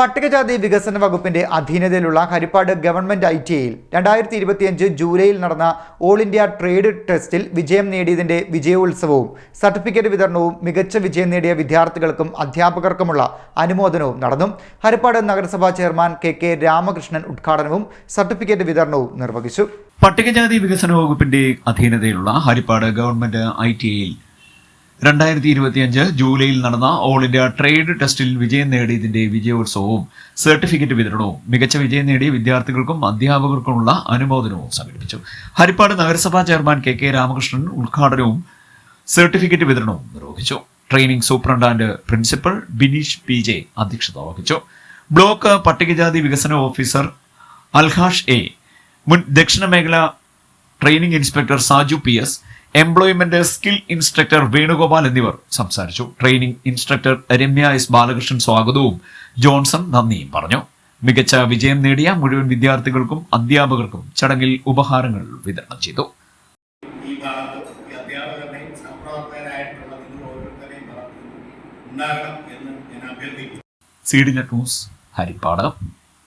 പട്ടികജാതി വികസന വകുപ്പിന്റെ അധീനതയിലുള്ള ഹരിപ്പാട് ഗവൺമെന്റ് ഐ ടി ഐയിൽ രണ്ടായിരത്തി ഇരുപത്തിയഞ്ച് ജൂലൈയിൽ നടന്ന ഓൾ ഇന്ത്യ ട്രേഡ് ടെസ്റ്റിൽ വിജയം നേടിയതിന്റെ വിജയോത്സവവും സർട്ടിഫിക്കറ്റ് വിതരണവും മികച്ച വിജയം നേടിയ വിദ്യാർത്ഥികൾക്കും അധ്യാപകർക്കുമുള്ള അനുമോദനവും നടന്നു. ഹരിപ്പാട് നഗരസഭാ ചെയർമാൻ കെ കെ രാമകൃഷ്ണൻ ഉദ്ഘാടനവും സർട്ടിഫിക്കറ്റ് വിതരണവും നിർവഹിച്ചു. പട്ടികജാതി വികസന വകുപ്പിന്റെ അധീനതയിലുള്ള ഹരിപ്പാട് ഗവൺമെന്റ് ഐ ടി ഐയിൽ രണ്ടായിരത്തി ഇരുപത്തിയഞ്ച് ജൂലൈയിൽ നടന്ന ഓൾ ഇന്ത്യ ട്രേഡ് ടെസ്റ്റിൽ വിജയം നേടിയതിന്റെ വിജയോത്സവവും സർട്ടിഫിക്കറ്റ് വിതരണവും മികച്ച വിജയം നേടിയ വിദ്യാർത്ഥികൾക്കും അധ്യാപകർക്കുമുള്ള അനുമോദനവും സംഘടിപ്പിച്ചു. ഹരിപ്പാട് നഗരസഭാ ചെയർമാൻ കെ കെ രാമകൃഷ്ണൻ ഉദ്ഘാടനവും സർട്ടിഫിക്കറ്റ് വിതരണവും നിർവഹിച്ചു. Training superintendent principal Bineesh P J അധ്യക്ഷത വഹിച്ചു. ബ്ലോക്ക് പട്ടികജാതി വികസന ഓഫീസർ അൽഹാഷ് എ മുൻ ദക്ഷിണ മേഖല training inspector Saju P S employment skill instructor Venugopal എന്നിവർ സംസാരിച്ചു. Training instructor Ramya S Balakrishnan സ്വാഗതവും. ജോൺസൺ നന്ദിയും പറഞ്ഞു. മികച്ച വിജയം നേടിയ മുഴുവൻ വിദ്യാർത്ഥികൾക്കും അധ്യാപകർക്കും ചടങ്ങിൽ ഉപഹാരങ്ങൾ വിതരണം ചെയ്തു. C D net news Haripad